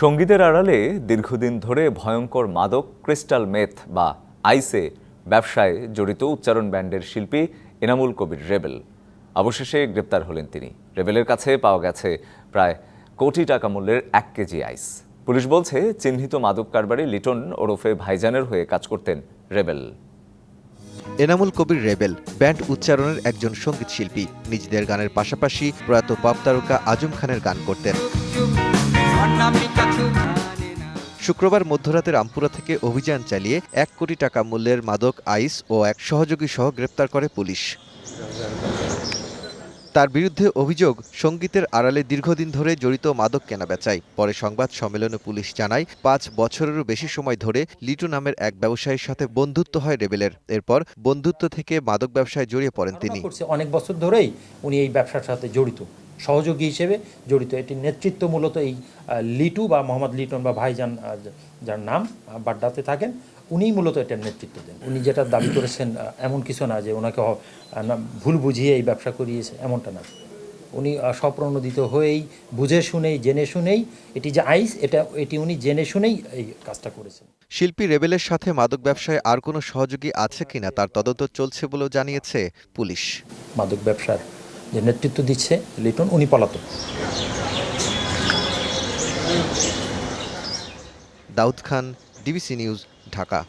সঙ্গীতের আড়ালে দীর্ঘদিন ধরে ভয়ঙ্কর মাদক, ক্রিস্টাল মেথ বা আইসে ব্যবসায় জড়িত উচ্চারণ ব্যান্ডের শিল্পী এনামুল কবির রেবেল। অবশেষে গ্রেপ্তার হলেন তিনি। রেবেলের কাছে পাওয়া গেছে প্রায় কোটি টাকা মূল্যের এক কেজি আইস। পুলিশ বলছে, চিহ্নিত মাদক কারবারি লিটন ওরফে ভাইজানের হয়ে কাজ করতেন rebel. Enamul Kabir rebel band উচ্চারণের একজন সংগীত শিল্পী। নিজেদের গানের পাশাপাশি প্রয়াত পপ তারকা আজম খানের গান করতেন। শুক্রবার মধ্যরাতে রামপুরা থেকে অভিযান চালিয়ে এক কোটি টাকা মূল্যের মাদক আইস ও এক সহযোগী সহ গ্রেপ্তার করে পুলিশ। তার বিরুদ্ধে অভিযোগ সঙ্গীতের আড়ালে দীর্ঘদিন ধরে জড়িত মাদক কেনাবেচায় পরে সংবাদ সম্মেলনে পুলিশ জানায় পাঁচ বছরেরও বেশি সময় ধরে লিটু নামের এক ব্যবসায়ীর সাথে বন্ধুত্ব হয় রেবেলের। এরপর বন্ধুত্ব থেকে মাদক ব্যবসায় জড়িয়ে পড়েন তিনি। অনেক বছর ধরেই উনি এই ব্যবসার সাথে জড়িত। সহযোগী হিসেবে জড়িত। এটি নেতৃত্ব মূলত এই লিটু বা মোহাম্মদ লিটন বা ভাইজান যার নাম বাড্ডাতে থাকেন উনিই মূলত এটার নেতৃত্ব দেন। উনি যেটা দাবি করেছেন এমন কিছু না যে ওনাকে না, ভুল বুঝিয়ে এই ব্যবসা করিয়েছে এমনটা না। উনি স্বপ্রণোদিত হয়েই বুঝে শুনেই জেনে শুনেই এটি যে আইস এটা এটি উনি জেনে শুনেই এই কাজটা করেছেন। শিল্পী রেবেলের সাথে মাদক ব্যবসায় আর কোনো সহযোগী আছে কিনা তার তদন্ত চলছে বলেও জানিয়েছে পুলিশ। মাদক ব্যবসার যে নেতৃত্ব দিচ্ছে লিটন উনি পলাতক। Daud Khan DBC news Dhaka.